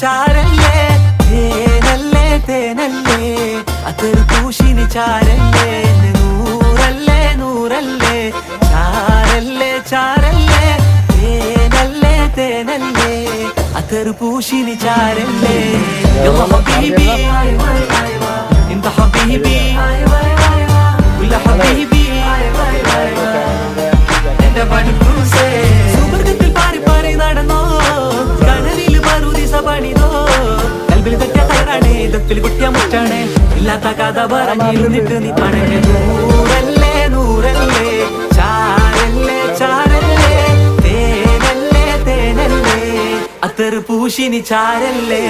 ചാരല്ലേ? തേനല്ലേ തേനല്ലേ? അതൊരു പൂശിനി ചാരല്ലേ? നൂറല്ലേ നൂറല്ലേ? ചാരല്ലേ ചാരല്ലേ? തേനല്ലേ തേനല്ലേ? അതൊരു പൂശിനി ചാരല്ലേ? ഹബീബി ഇന്ത ഹബീബി ഉള്ള ഹബീബി എന്റെ പഠിപ്പ് കയറാണേ ദത്തിൽ കുട്ടിയ മുറ്റാണേ. ഇല്ലാത്ത കഥ പറഞ്ഞിരുന്നിട്ട് നീ പണങ്ങ നൂറല്ലേ നൂറല്ലേ ചാരല്ലേ ചാരല്ലേ തേനല്ലേ തേനല്ലേ അത്തറ് പൂശിനി ചാരല്ലേ.